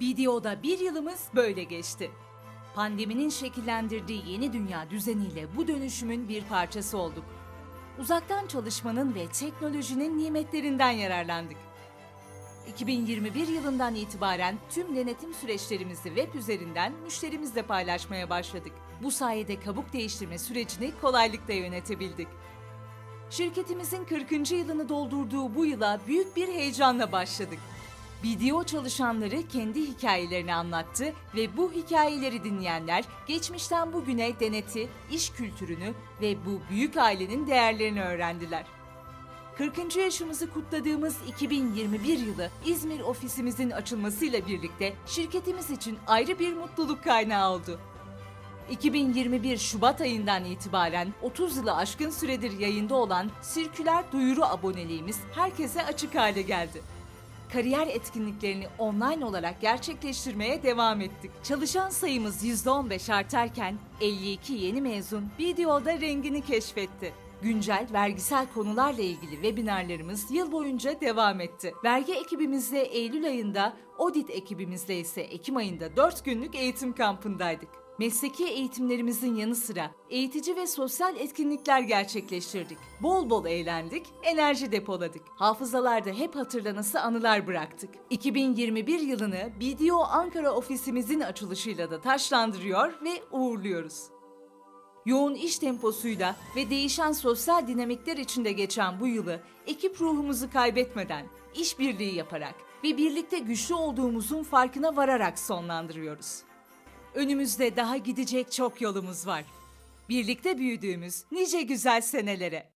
Videoda bir yılımız böyle geçti. Pandeminin şekillendirdiği yeni dünya düzeniyle bu dönüşümün bir parçası olduk. Uzaktan çalışmanın ve teknolojinin nimetlerinden yararlandık. 2021 yılından itibaren tüm denetim süreçlerimizi web üzerinden müşterimizle paylaşmaya başladık. Bu sayede kabuk değiştirme sürecini kolaylıkla yönetebildik. Şirketimizin 40. yılını doldurduğu bu yıla büyük bir heyecanla başladık. Video çalışanları kendi hikayelerini anlattı ve bu hikayeleri dinleyenler geçmişten bugüne deneti, iş kültürünü ve bu büyük ailenin değerlerini öğrendiler. 40. yaşımızı kutladığımız 2021 yılı İzmir ofisimizin açılmasıyla birlikte şirketimiz için ayrı bir mutluluk kaynağı oldu. 2021 Şubat ayından itibaren 30 yılı aşkın süredir yayında olan sirküler duyuru aboneliğimiz herkese açık hale geldi. Kariyer etkinliklerini online olarak gerçekleştirmeye devam ettik. Çalışan sayımız %15 artarken 52 yeni mezun videoda rengini keşfetti. Güncel vergisel konularla ilgili webinarlarımız yıl boyunca devam etti. Vergi ekibimizle Eylül ayında, audit ekibimizle ise Ekim ayında 4 günlük eğitim kampındaydık. Mesleki eğitimlerimizin yanı sıra eğitici ve sosyal etkinlikler gerçekleştirdik. Bol bol eğlendik, enerji depoladık. Hafızalarda hep hatırlanası anılar bıraktık. 2021 yılını BDO Ankara ofisimizin açılışıyla da taşlandırıyor ve uğurluyoruz. Yoğun iş temposuyla ve değişen sosyal dinamikler içinde geçen bu yılı ekip ruhumuzu kaybetmeden, işbirliği yaparak ve birlikte güçlü olduğumuzun farkına vararak sonlandırıyoruz. Önümüzde daha gidecek çok yolumuz var. Birlikte büyüdüğümüz nice güzel senelere.